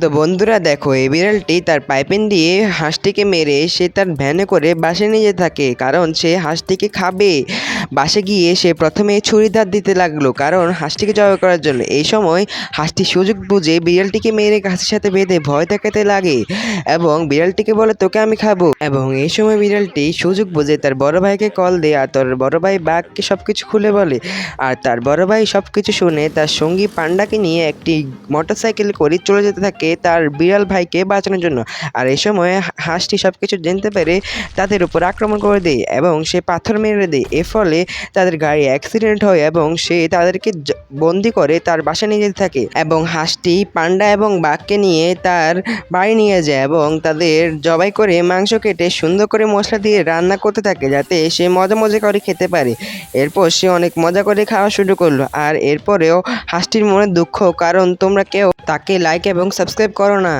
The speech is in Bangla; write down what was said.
তো বন্ধুরা দেখো, এই বিড়ালটি তার পাইপিন দিয়ে হাঁসটিকে মেরে সে তার ভ্যানে করে বাসে নিয়ে যেতে থাকে, কারণ সে হাঁসটিকে খাবে। বাসে গিয়ে সে প্রথমে ছুরিদার দিতে লাগল, কারণ হাঁসটিকে জয় করার জন্য। এই সময় হাঁসটি সুযোগ বুঝে বিড়ালটিকে মেরে গাছের সাথে বেঁধে ভয় দেখাতে লাগে এবং বিড়ালটিকে বলে, তোকে আমি খাব। এবং এই সময় বিড়ালটি সুযোগ বুঝে তার বড় ভাইকে কল দেয় আর তার বড় ভাই বাঘকে সব কিছু খুলে বলে। আর তার বড় ভাই সব কিছু শুনে তার সঙ্গী পান্ডাকে নিয়ে একটি মোটরসাইকেল করে চলে যেতে থাকে। তার বিড়াল ভাইকে বাঁচানোর জন্য। আর এই সময় হাঁসটি সব কিছু জানতে পেরে তাদের উপর আক্রমণ করে দেয় এবং সে পাথর মেরে দেয়। এর ফলে তাদের গাড়ি অ্যাক্সিডেন্ট হয় এবং সে তাদেরকে বন্দি করে তার বাসা নিয়ে যেতে থাকে এবং হাঁসটি পান্ডা এবং বাঘকে নিয়ে তার বাড়ি নিয়ে যায় এবং তাদের জবাই করে মাংস কেটে সুন্দর করে মশলা দিয়ে রান্না করতে থাকে যাতে সে মজা মজা করে খেতে পারে। এরপর সে অনেক মজা করে খাওয়া শুরু করল। আর এরপরেও হাঁসটির মনে দুঃখ, কারণ তোমরা কেউ তাকে লাইক এবং সাবস্ক্রাইব করো না।